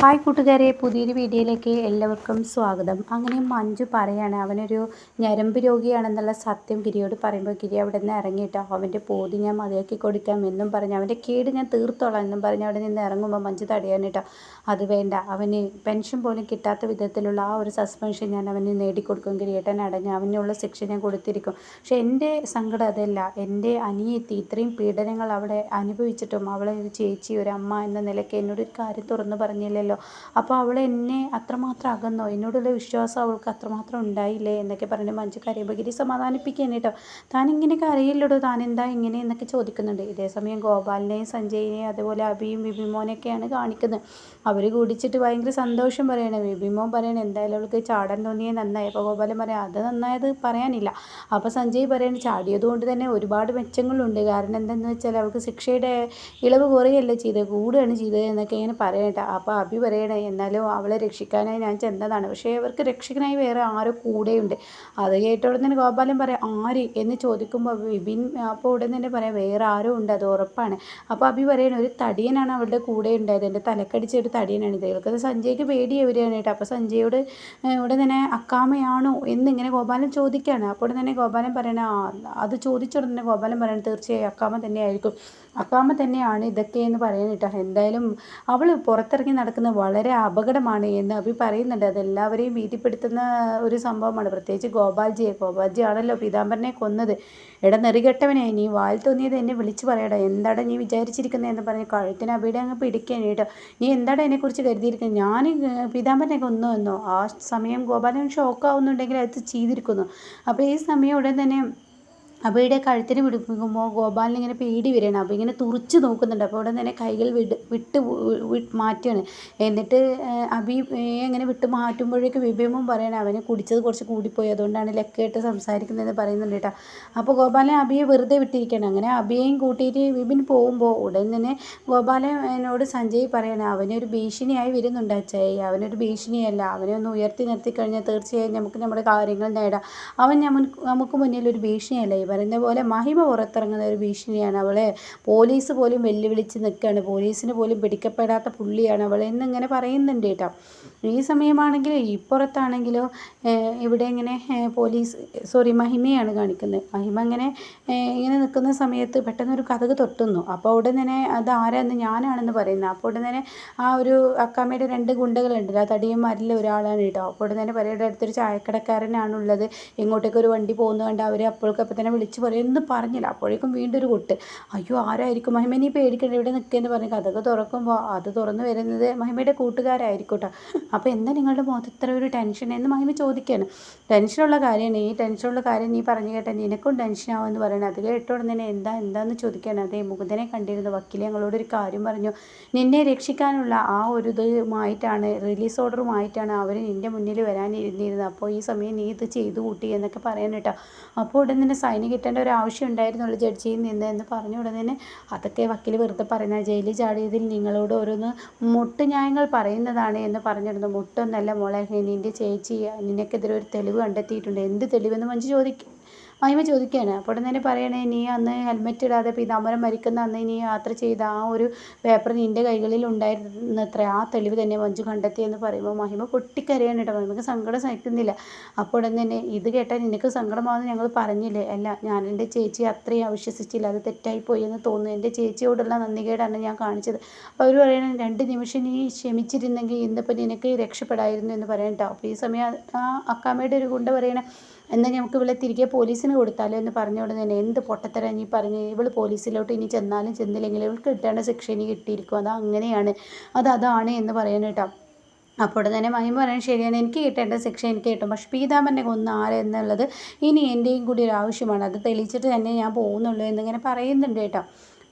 Hi കൂട്ടുകാരെ പുതിയൊരു വീഡിയോയിലേക്ക് എല്ലാവർക്കും സ്വാഗതം. അങ്ങനെ മഞ്ജു പറയാണ് അവനൊരു ഞരമ്പ് രോഗിയാണെന്നുള്ള സത്യം ഗിരിയോട് പറയുമ്പോൾ ഗിരി അവിടെ നിന്ന് ഇറങ്ങിയിട്ടോ? അവന്റെ പോതി ഞാൻ മതിയാക്കി കൊടുക്കാം എന്നും പറഞ്ഞ് അവന്റെ കേട് ഞാൻ തീർത്തോളാം എന്നും പറഞ്ഞ് അവിടെ നിന്ന് ഇറങ്ങുമ്പോൾ മഞ്ജു തടയാനിട്ടോ അത് വേണ്ട. അവന് പെൻഷൻ പോലും കിട്ടാത്ത വിധത്തിലുള്ള ആ ഒരു സസ്പെൻഷൻ ഞാൻ അവന് നേടിക്കൊടുക്കും. കിരീട്ടൻ അടഞ്ഞ് അവനുള്ള ശിക്ഷ ഞാൻ കൊടുത്തിരിക്കും. പക്ഷെ എന്റെ സങ്കടം അതല്ല. എന്റെ അനിയത്തി ഇത്രയും പീഡനങ്ങൾ അവിടെ അനുഭവിച്ചിട്ടും അവളെ ഒരു ചേച്ചി ഒരു അമ്മ എന്ന നിലയ്ക്ക് എന്നോട് ഒരു കാര്യം തുറന്നു പറഞ്ഞില്ലല്ലോ. അപ്പോൾ അവൾ എന്നെ അത്രമാത്രം അകന്നോ? എന്നോടുള്ള വിശ്വാസം അവൾക്ക് അത്രമാത്രം ഉണ്ടായില്ലേ? എന്നൊക്കെ പറഞ്ഞ് മഞ്ജു കരയുമ്പോൾ ഗിരി സമാധാനിപ്പിക്കുകയാണ് കേട്ടോ. താൻ ഇങ്ങനെയൊക്കെ അറിയില്ലടോ താൻ എന്താ ഇങ്ങനെ എന്നൊക്കെ ചോദിക്കുന്നുണ്ട്. ഇതേസമയം ഗോപാലിനെയും സഞ്ജയിനെയും അതുപോലെ അഭിയും വിഭിമോനെയൊക്കെയാണ് കാണിക്കുന്നത്. അവർ കുടിച്ചിട്ട് ഭയങ്കര സന്തോഷം പറയണേ. വിഭിമോൻ പറയണേ എന്തായാലും അവൾക്ക് ചാടാൻ തോന്നിയേ നന്നായി. അപ്പോൾ ഗോപാലൻ പറയാം അത് നന്നായത് പറയാനില്ല. അപ്പോൾ സഞ്ജയ് പറയണേ ചാടിയത് കൊണ്ട് തന്നെ ഒരുപാട് മെച്ചങ്ങളുണ്ട്. കാരണം എന്തെന്ന് വെച്ചാൽ അവൾക്ക് ശിക്ഷയുടെ ഇളവ് കുറയല്ലേ ചെയ്തത് കൂടുകയാണ് ചെയ്തത് എന്നൊക്കെ ഇങ്ങനെ പറയട്ടെ അപ്പോൾ അഭി പറയണേ എന്നാലും അവളെ രക്ഷിക്കാനായി ഞാൻ ചെന്നതാണ്. പക്ഷേ അവർക്ക് രക്ഷിക്കാനായി വേറെ ആരോ കൂടെയുണ്ട്. അത് കേട്ടോടെ തന്നെ ഗോപാലൻ പറയാം ആര്? എന്ന് ചോദിക്കുമ്പോൾ വിപിൻ അപ്പോൾ ഉടൻ തന്നെ പറയാം വേറെ ആരും ഉണ്ട് അത് ഉറപ്പാണ്. അപ്പോൾ അഭി പറയണ ഒരു തടിയനാണ് അവളുടെ കൂടെ ഉണ്ടായത് എന്റെ തലക്കടിച്ച ഒരു തടിയനാണ് ഇത്. അത് സഞ്ജയ്ക്ക് പേടിയവരെയാണ് കേട്ടോ അപ്പോൾ സഞ്ജയോട് ഇവിടെ തന്നെ അക്കാമയാണോ എന്നിങ്ങനെ ഗോപാലൻ ചോദിക്കുകയാണ് അപ്പോൾ തന്നെ ഗോപാലൻ പറയണ അത് ചോദിച്ചോടെ തന്നെ ഗോപാലൻ പറയണം തീർച്ചയായും അക്കാമ തന്നെയായിരിക്കും. അക്കാമ തന്നെയാണ് ഇതൊക്കെ എന്ന് പറയാനിട്ടോ. എന്തായാലും അവൾ പുറത്തിറങ്ങി നടക്കുന്നത് വളരെ അപകടമാണ് എന്ന് അഭി പറയുന്നുണ്ട്. അതെല്ലാവരെയും ഭീതിപ്പെടുത്തുന്ന ഒരു സംഭവമാണ്. പ്രത്യേകിച്ച് ഗോപാൽജിയെ. ഗോപാൽജി ആണല്ലോ പീതാംബരനെ കൊന്നത്. എടാ നെറികെട്ടവനെ നീ വാൽ തോന്നിയത് എന്നെ വിളിച്ചു പറയടാ. എന്താടാ നീ വിചാരിച്ചിരിക്കുന്നത് എന്ന് പറഞ്ഞ് കഴുത്തിന് അഭിയുടെ അങ്ങ് പിടിക്കാൻ കേട്ടോ. നീ എന്താടാ എന്നെക്കുറിച്ച് കരുതിയിരിക്കുന്നത് ഞാൻ പിതാമ്പനൊക്കെ കൊന്നു എന്നോ ആ സമയം ഗോപാലൻ ഷോക്കാവുന്നുണ്ടെങ്കിൽ അത് ചെയ്തിരിക്കുന്നു. അപ്പോൾ ഈ സമയം ഉടൻ തന്നെ അബിയുടെ കഴുത്തിന് പിടിപ്പിക്കുമ്പോൾ ഗോപാലിന് ഇങ്ങനെ പേടി വരികയാണ്. അപ്പോൾ ഇങ്ങനെ തുറിച്ച് നോക്കുന്നുണ്ട്. അപ്പോൾ ഇവിടെ തന്നെ കൈകൾ വിട് വിട്ട് മാറ്റുകയാണ്. എന്നിട്ട് അഭി ഇങ്ങനെ വിട്ട് മാറ്റുമ്പോഴേക്ക് വിഭവം പറയണേ അവന് കുടിച്ചത് കുറച്ച് കൂടിപ്പോയി. അതുകൊണ്ടാണ് ലക്കായിട്ട് സംസാരിക്കുന്നതെന്ന് പറയുന്നുണ്ട് കേട്ടോ. അപ്പോൾ ഗോപാലൻ അബിയെ വെറുതെ വിട്ടിരിക്കണം അങ്ങനെ അബിയെയും കൂട്ടിയിട്ട് വിപിൻ പോകുമ്പോൾ ഉടൻ തന്നെ ഗോപാലൻ എന്നോട് സഞ്ജയ് പറയണേ അവനൊരു ഭീഷണിയായി വരുന്നുണ്ട് അച്ചായി അവനൊരു ഭീഷണിയല്ല. അവനെ ഒന്ന് ഉയർത്തി നിർത്തി കഴിഞ്ഞാൽ തീർച്ചയായും നമുക്ക് നമ്മുടെ കാര്യങ്ങൾ നേടാം. അവൻ നമുക്ക് മുന്നിൽ ഒരു ഭീഷണിയല്ല? പറയുന്ന പോലെ മഹിമ പുറത്തിറങ്ങുന്ന ഒരു ഭീഷണിയാണ് അവളെ. പോലീസ് പോലും വെല്ലുവിളിച്ച് നിൽക്കുകയാണ്. പോലീസിന് പോലും പിടിക്കപ്പെടാത്ത പുള്ളിയാണ് അവൾ എന്നിങ്ങനെ പറയുന്നുണ്ട് കേട്ടോ. ഈ സമയമാണെങ്കിലോ ഇപ്പുറത്താണെങ്കിലോ ഇവിടെ ഇങ്ങനെ പോലീസ് സോറി മഹിമയാണ് കാണിക്കുന്നത്. മഹിമ ഇങ്ങനെ ഇങ്ങനെ നിൽക്കുന്ന സമയത്ത് പെട്ടെന്ന് ഒരു കഥക് തൊട്ടുന്നു. അപ്പോൾ ഉടൻ തന്നെ അത് ആരാന്ന് ഞാനാണെന്ന് പറയുന്നത് അപ്പോൾ ഉടൻ തന്നെ ആ ഒരു അക്കാമ്മയുടെ രണ്ട് ഗുണ്ടകളുണ്ടല്ലോ ആ തടിയന്മാരിൽ ഒരാളാണ് കേട്ടോ. അപ്പോൾ ഉടൻ തന്നെ പരയുടെ അടുത്തൊരു ചായക്കടക്കാരനാണുള്ളത്. ഇങ്ങോട്ടേക്ക് ഒരു വണ്ടി പോകുന്നത് കണ്ട് അവർ അപ്പോഴേക്കപ്പം തന്നെ വിളിച്ച് പറയും. ഒന്നും പറഞ്ഞില്ല. അപ്പോഴേക്കും വീണ്ടും ഒരു കൊട്ട്. അയ്യോ ആരായിരിക്കും മഹിമ? നീ പേടിക്കണ്ട. ഇവിടെ നിൽക്കുകയെന്ന് പറഞ്ഞ് കഥകൾ തുറക്കുമ്പോൾ അത് തുറന്നു വരുന്നത് മഹിമയുടെ കൂട്ടുകാരായിരിക്കും കേട്ടോ അപ്പോൾ എന്താ നിങ്ങളുടെ മുഖത്ത് ഇത്ര ഒരു ടെൻഷൻ എന്ന് മഹിമ ചോദിക്കുകയാണ് ടെൻഷനുള്ള കാര്യമാണ്. ഈ ടെൻഷനുള്ള കാര്യം നീ പറഞ്ഞു കേട്ടാൽ നിനക്കും ടെൻഷൻ ആവുമെന്ന് പറയുന്നത് അത് കേട്ടോടെ നിന്നെ എന്താ എന്താന്ന് ചോദിക്കുകയാണ് അതേ മുകുന്ദനെ കണ്ടിരുന്നു. വക്കീൽ ഞങ്ങളോട് ഒരു കാര്യം പറഞ്ഞു. നിന്നെ രക്ഷിക്കാനുള്ള ആ ഒരു ഇതുമായിട്ടാണ് റിലീസ് ഓർഡറുമായിട്ടാണ് അവർ നിന്റെ മുന്നിൽ വരാനിരുന്നിരുന്നത്. അപ്പോൾ ഈ സമയം നീ ഇത് ചെയ്തു കൂട്ടി എന്നൊക്കെ പറയാൻ കേട്ടോ അപ്പോൾ ഉടൻ തന്നെ സൈന് കിട്ടേണ്ട ഒരു ആവശ്യം ഉണ്ടായിരുന്നുള്ളൂ ജഡ്ജിയിൽ നിന്ന് എന്ന് പറഞ്ഞു ഉടനെ അതൊക്കെ വക്കീൽ വെറുതെ പറയുന്ന ജയിലിൽ ചാടിയതിൽ നിങ്ങളോട് ഓരോന്ന് മുട്ട് ന്യായങ്ങൾ പറയുന്നതാണ് എന്ന് പറഞ്ഞിരുന്നു. മുട്ടൊന്നല്ല മോളെ നിന്റെ ചേച്ചി നിനക്കെതിരെ ഒരു തെളിവ് കണ്ടെത്തിയിട്ടുണ്ട്. എന്ത് തെളിവെന്ന് മഞ്ജു ചോദിക്കും. മഹിമ ചോദിക്കുകയാണ്. അപ്പോൾ ഉടൻ തന്നെ പറയണേ നീ അന്ന് ഹെൽമെറ്റ് ഇടാതെ പീതാംബരം മരിക്കുന്ന അന്ന് നീ യാത്ര ചെയ്ത ആ ഒരു പേപ്പർ നിന്റെ കൈകളിൽ ഉണ്ടായിരുന്നത്ര. ആ തെളിവ് തന്നെ മഞ്ജു കണ്ടെത്തിയെന്ന് പറയുമ്പോൾ മഹിമ പൊട്ടിക്കരയാണ് കേട്ടോ. മഹിമക്ക് സങ്കടം സഹിക്കുന്നില്ല. അപ്പോൾ ഉടൻ തന്നെ ഇത് കേട്ടാൽ നിനക്ക് സങ്കടമാണെന്ന് ഞങ്ങൾ പറഞ്ഞില്ലേ? അല്ല ഞാൻ എന്റെ ചേച്ചി അത്രയും അവിശ്വസിച്ചില്ല. അത് തെറ്റായിപ്പോയി എന്ന് തോന്നുന്നു. എന്റെ ചേച്ചിയോടുള്ള നന്ദികേടാണ് ഞാൻ കാണിച്ചത്. അപ്പോൾ അവർ പറയണേ രണ്ട് നിമിഷം നീ ക്ഷമിച്ചിരുന്നെങ്കിൽ ഇന്നിപ്പോൾ നിനക്ക് രക്ഷപ്പെടായിരുന്നു എന്ന് പറയണം കേട്ടോ. അപ്പോൾ ഈ സമയം ആ അക്കാമ്മയുടെ ഒരു ഗുണ്ട പറയണ എന്നാൽ നമുക്ക് ഇവളെ തിരികെ പോലീസിന് കൊടുത്താലോ എന്ന് പറഞ്ഞ ഉടനെ തന്നെ എന്ത് പൊട്ടത്തരം നീ പറഞ്ഞ് ഇവൾ പോലീസിലോട്ട് ഇനി ചെന്നാലും ചെന്നില്ലെങ്കിലും ഇവൾക്ക് കിട്ടേണ്ട ശിക്ഷ ഇനി കിട്ടിയിരിക്കും. അത് അങ്ങനെയാണ്. അത് അതാണ് എന്ന് പറയാൻ കേട്ടോ. അപ്പോൾ തന്നെ മഹിമ പറയാൻ ശരിയാണ് എനിക്ക് കിട്ടേണ്ട ശിക്ഷ എനിക്ക് കിട്ടും. പക്ഷേ പീതാമ്പരനെ കൊന്ന ആരെന്നുള്ളത് ഇനി എന്റെയും കൂടി ഒരു ആവശ്യമാണ്. അത് തെളിയിച്ചിട്ട് തന്നെ ഞാൻ പോകുന്നുള്ളൂ എന്നിങ്ങനെ പറയുന്നുണ്ട് കേട്ടോ.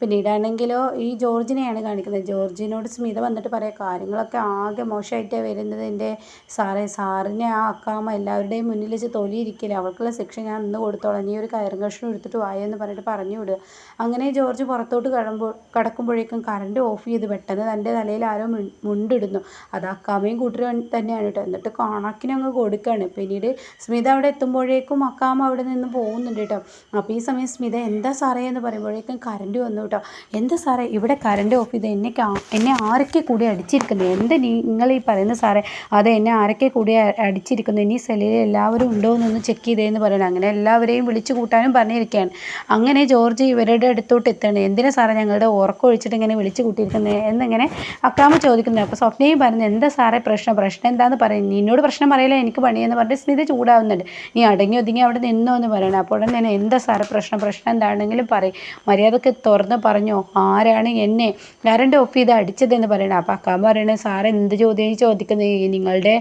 പിന്നീടാണെങ്കിലോ ഈ ജോർജിനെയാണ് കാണിക്കുന്നത്. ജോർജിനോട് സ്മിത വന്നിട്ട് പറയാം കാര്യങ്ങളൊക്കെ ആകെ മോശമായിട്ടാണ് വരുന്നത്. എന്റെ സാറേ സാറിനെ ആ അക്കാമ എല്ലാവരുടെയും മുന്നിൽ വെച്ച് തൊലിയിരിക്കില്ല അവൾക്കുള്ള ശിക്ഷ ഞാൻ ഇന്ന് കൊടുത്തോളാം. നീ ഒരു കയറും കഷ്ണം എടുത്തിട്ട് വായെന്ന് പറഞ്ഞിട്ട് പറഞ്ഞു വിടുക. അങ്ങനെ ജോർജ് പുറത്തോട്ട് കടമ്പോൾ കടക്കുമ്പോഴേക്കും കറണ്ട് ഓഫ് ചെയ്ത് പെട്ടെന്ന് തന്റെ തലയിൽ ആരോ മുണ്ടിടുന്നു. അത് അക്കാമയും കൂട്ടരും തന്നെയാണ് കേട്ടോ. എന്നിട്ട് കണക്കിനങ്ങ് കൊടുക്കുകയാണ് പിന്നീട് സ്മിത അവിടെ എത്തുമ്പോഴേക്കും അക്കാമ അവിടെ നിന്ന് പോകുന്നുണ്ട് കേട്ടോ. അപ്പോൾ ഈ സമയം സ്മിത എന്താ സാറേ എന്ന് പറയുമ്പോഴേക്കും കറണ്ട് വന്നു കേട്ടോ. എന്ത് സാറേ ഇവിടെ കറണ്ട് ഓഫ് ചെയ്ത് എന്നെ എന്നെ ആരൊക്കെ കൂടി അടിച്ചിരിക്കുന്നത് എന്ത് നിങ്ങൾ ഈ പറയുന്നത് സാറേ അത് എന്നെ ആരൊക്കെ കൂടി അടിച്ചിരിക്കുന്നു? ഇനി സെല്ലിൽ എല്ലാവരും ഉണ്ടോ എന്നൊന്ന് ചെക്ക് ചെയ്തേന്ന് പറയണം അങ്ങനെ എല്ലാവരെയും വിളിച്ചു കൂട്ടാനും പറഞ്ഞിരിക്കുകയാണ്. അങ്ങനെ ജോർജ് ഇവരുടെ അടുത്തോട്ട് എത്തണം എന്തിനാ സാറേ ഞങ്ങളുടെ ഉറക്കം ഒഴിച്ചിട്ട് ഇങ്ങനെ വിളിച്ചു കൂട്ടിയിരിക്കുന്നത് എന്നിങ്ങനെ അക്കാമ ചോദിക്കുന്നത് അപ്പോൾ സ്വപ്നയും പറഞ്ഞു എന്താ സാറേ പ്രശ്നം? പ്രശ്നം എന്താണെന്ന് പറയും. നിന്നോട് പ്രശ്നം പറയില്ല? എനിക്ക് പണിയെന്ന് പറഞ്ഞിട്ട് സ്മിത ചൂടാവുന്നുണ്ട്. നീ അടങ്ങി ഒതുങ്ങി അവിടെ നിന്നോ എന്ന് പറയണം. അപ്പോൾ തന്നെ എന്താ സാറേ പ്രശ്നം? പ്രശ്നം എന്താണെങ്കിലും പറയും. മര്യാദയ്ക്ക് തുറന്ന് പറഞ്ഞോ? ആരാണ് എന്നെ കറണ്ട് ഓഫ് ചെയ്ത് അടിച്ചതെന്ന് പറയണം? അപ്പം അക്കാമ പറയണേ സാർ എന്ത് ചോദ്യം ചോദിക്കുന്നത് നിങ്ങളുടെ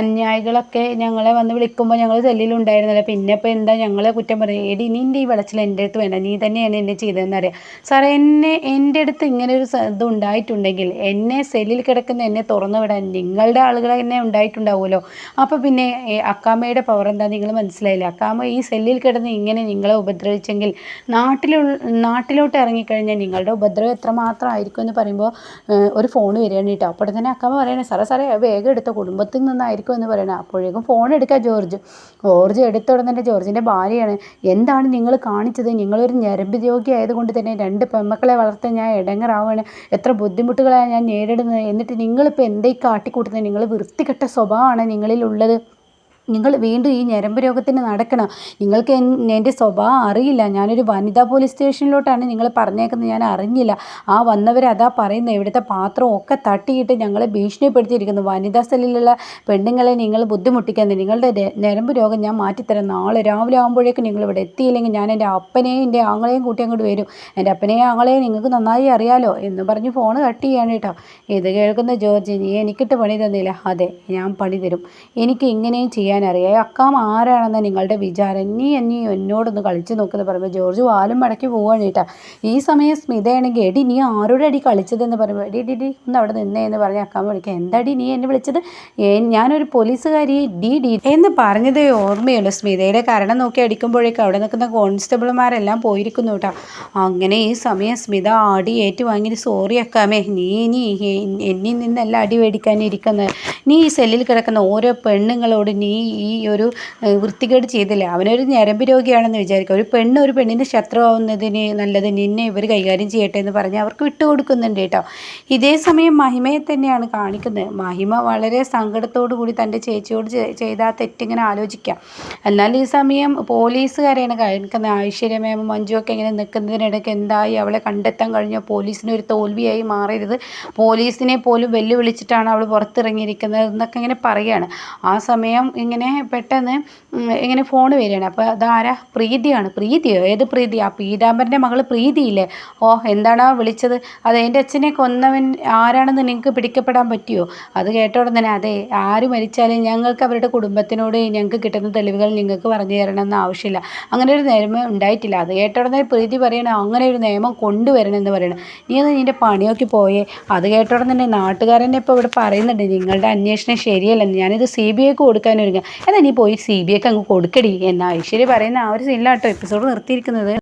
അന്യായികളൊക്കെ ഞങ്ങളെ വന്ന് വിളിക്കുമ്പോൾ ഞങ്ങൾ സെല്ലിലുണ്ടായിരുന്നില്ല. പിന്നെ ഇപ്പോൾ എന്താ ഞങ്ങളെ കുറ്റം പറയും? എടി നിന്റെ ഈ വിളച്ചിൽ എന്റെ അടുത്ത് വേണ്ട. നീ തന്നെയാണ് എന്നെ ചെയ്തതെന്ന് അറിയാം. സാറേ എന്നെ എന്റെ അടുത്ത് ഇങ്ങനെ ഒരു ഇത് ഉണ്ടായിട്ടുണ്ടെങ്കിൽ എന്നെ സെല്ലിൽ കിടക്കുന്ന എന്നെ തുറന്നു വിടാൻ നിങ്ങളുടെ ആളുകൾ തന്നെ ഉണ്ടായിട്ടുണ്ടാവുമല്ലോ. അപ്പോൾ പിന്നെ അക്കാമയുടെ പവർ എന്താ നിങ്ങൾ മനസ്സിലായില്ല? അക്കാമ ഈ സെല്ലിൽ കിടന്ന് ഇങ്ങനെ നിങ്ങളെ ഉപദ്രവിച്ചെങ്കിൽ നാട്ടിലുള്ള നാട്ടിലോട്ട് ഇറങ്ങിക്കഴിഞ്ഞാൽ നിങ്ങളുടെ ഉപദ്രവം എത്രമാത്രം ആയിരിക്കും എന്ന് പറയുമ്പോൾ ഒരു ഫോൺ വരികയാണ് കേട്ടോ. അപ്പോൾ തന്നെ അക്കമ്മ പറയണേ സാറേ സാറേ വേഗം എടുത്ത കുടുംബത്തിൽ നിന്നായിരിക്കും എന്ന് പറയണേ. അപ്പോഴേക്കും ഫോൺ എടുക്കുക ജോർജ്. ജോർജ് എടുത്തുടന്നെ ജോർജിന്റെ ഭാര്യയാണ്. എന്താണ് നിങ്ങൾ കാണിച്ചത്? നിങ്ങളൊരു ഞരമ്പ് ആയതുകൊണ്ട് തന്നെ രണ്ട് പെൺമക്കളെ വളർത്താൻ ഞാൻ ഇടങ്ങറാവാണ് എത്ര ബുദ്ധിമുട്ടുകളാണ് ഞാൻ നേരിടുന്നത്. എന്നിട്ട് നിങ്ങളിപ്പോൾ എന്തേ കാട്ടിക്കൂട്ടുന്നത്? നിങ്ങൾ വൃത്തികെട്ട സ്വഭാവമാണ് നിങ്ങളിലുള്ളത്. നിങ്ങൾ വീണ്ടും ഈ ഞരമ്പ് രോഗത്തിന് നടക്കണം. നിങ്ങൾക്ക് എൻ- എന്റെ സ്വഭാവം അറിയില്ല. ഞാനൊരു വനിതാ പോലീസ് സ്റ്റേഷനിലോട്ടാണ് നിങ്ങൾ പറഞ്ഞേക്കുന്നത്. ഞാൻ അറിഞ്ഞില്ല. ആ വന്നവർ അതാ പറയുന്നത്. ഇവിടുത്തെ പാത്രം ഒക്കെ തട്ടിയിട്ട് ഞങ്ങളെ ഭീഷണിപ്പെടുത്തിയിരിക്കുന്നു. വനിതാ സെല്ലിലുള്ള പെണ്ണുങ്ങളെ നിങ്ങൾ ബുദ്ധിമുട്ടിക്കുന്നത് നിങ്ങളുടെ ഞരമ്പ് രോഗം ഞാൻ മാറ്റിത്തരാം. നാളെ രാവിലെ ആകുമ്പോഴേക്കും നിങ്ങൾ ഇവിടെ എത്തിയില്ലെങ്കിൽ ഞാൻ എന്റെ അപ്പനെയും എന്റെ ആങ്ങളെയും കൂട്ടി അങ്ങോട്ട് വരും. എന്റെ അപ്പനെയും ആങ്ങളെയും നിങ്ങൾക്ക് നന്നായി അറിയാലോ എന്ന് പറഞ്ഞ് ഫോൺ കട്ട് ചെയ്യാണ് കേട്ടോ. ഇത് കേൾക്കുന്ന ജോർജ് നീ എനിക്കിട്ട് പണി തന്നില്ല. അതെ ഞാൻ പണി തരും. എനിക്ക് ഇങ്ങനെയും ചെയ്യാൻ അറിയാം അക്കാം ആരാണെന്ന് നിങ്ങളുടെ വിചാരം? നീ നീ എന്നോടൊന്ന് കളിച്ച് നോക്കുന്നത് പറയുമ്പോൾ ജോർജ് വാലും മടക്കി പോവാണ് കേട്ടോ ഈ സമയം സ്മിതയാണെങ്കിൽ എടി നീ ആരോടെ അടി കളിച്ചതെന്ന് പറയുമ്പോൾ എടി ഡി ഡി ഒന്ന് അവിടെ നിന്നേ എന്ന് പറഞ്ഞ് അക്കാൻ വിളിക്കുക എന്താടി നീ എന്നെ വിളിച്ചത്? ഞാനൊരു പോലീസുകാരി. ഡി ഡി എന്ന് പറഞ്ഞതേ ഓർമ്മയുള്ളൂ സ്മിതയുടെ കാരണം നോക്കി അടിക്കുമ്പോഴേക്കും അവിടെ നിൽക്കുന്ന കോൺസ്റ്റബിൾമാരെല്ലാം പോയിരിക്കുന്നു കേട്ടോ. അങ്ങനെ ഈ സമയം സ്മിത ആടി ഏറ്റു വാങ്ങി സോറി അക്കാമേ നീ ഇനി എന്നിൽ നിന്നല്ല അടി മേടിക്കാനിരിക്കുന്നത്. നീ ഈ സെല്ലിൽ കിടക്കുന്ന ഓരോ പെണ്ണുങ്ങളോട് നീ ഈ ഒരു വൃത്തികേട് ചെയ്തില്ല? അവനൊരു ഞരമ്പ് രോഗിയാണെന്ന് വിചാരിക്കുക ഒരു പെണ്ണ് ഒരു പെണ്ണിന് ശത്രുവാവുന്നതിന് നല്ലത് നിന്നെ ഇവർ കൈകാര്യം ചെയ്യട്ടെ എന്ന് പറഞ്ഞ് അവർക്ക് വിട്ടുകൊടുക്കുന്നുണ്ട് കേട്ടോ. ഇതേ സമയം മഹിമയെ തന്നെയാണ് കാണിക്കുന്നത്. മഹിമ വളരെ സങ്കടത്തോടു കൂടി തന്റെ ചേച്ചിയോട് ചെയ്ത ആ തെറ്റിങ്ങനെ ആലോചിക്കാം. എന്നാൽ ഈ സമയം പോലീസുകാരെയാണ് കാണിക്കുന്നത്. ഐശ്വര്യ മഞ്ജു ഒക്കെ ഇങ്ങനെ നിൽക്കുന്നതിനിടയ്ക്ക് എന്തായി അവളെ കണ്ടെത്താൻ കഴിഞ്ഞോ? പോലീസിന് ഒരു തോൽവിയായി മാറരുത്. പോലീസിനെ പോലും വെല്ലുവിളിച്ചിട്ടാണ് അവൾ പുറത്തിറങ്ങിയിരിക്കുന്നത് എന്നൊക്കെ ഇങ്ങനെ പറയുകയാണ്. ആ സമയം ഇങ്ങനെ പെട്ടെന്ന് ഇങ്ങനെ ഫോൺ വരികയാണ്. അപ്പോൾ അതാരാ? പ്രീതിയാണ്. പ്രീതിയോ? ഏത് പ്രീതി ആ പീതാംബരന്റെ മകൾ പ്രീതിയില്ലേ? ഓ എന്താണോ വിളിച്ചത്? അത് എന്റെ അച്ഛനെ കൊന്നവൻ ആരാണെന്ന് നിങ്ങൾക്ക് പിടിക്കപ്പെടാൻ പറ്റുമോ അത് കേട്ട ഉടനെ തന്നെ അതെ ആര് മരിച്ചാലും ഞങ്ങൾക്ക് അവരുടെ കുടുംബത്തിനോട് ഞങ്ങൾക്ക് കിട്ടുന്ന തെളിവുകൾ നിങ്ങൾക്ക് പറഞ്ഞു തരണമെന്ന് ആവശ്യമില്ല. അങ്ങനെ ഒരു നിയമം ഉണ്ടായിട്ടില്ല. അത് കേട്ട ഉടനെ പ്രീതി പറയണം അങ്ങനെ ഒരു നിയമം കൊണ്ടുവരണമെന്ന് പറയണം. നീ അത് നിന്റെ പണിയൊക്കെ പോയേ. അത് കേട്ട ഉടനെ തന്നെ നാട്ടുകാരനെ ഇപ്പോൾ ഇവിടെ പറയുന്നുണ്ട് നിങ്ങളുടെ അന്വേഷണം ശരിയല്ലെന്ന്. ഞാനിത് സി ബി ഐക്ക് കൊടുക്കാൻ ഒരുങ്ങാം. എന്നാൽ നീ പോയി സി ബി ഐക്ക് അങ്ങ് കൊടുക്കടി. എന്നാ ഐശ്വര്യ പറയുന്ന ആ ഒരു സീനിലാട്ടോ എപ്പിസോഡ് നിർത്തിയിരിക്കുന്നത്.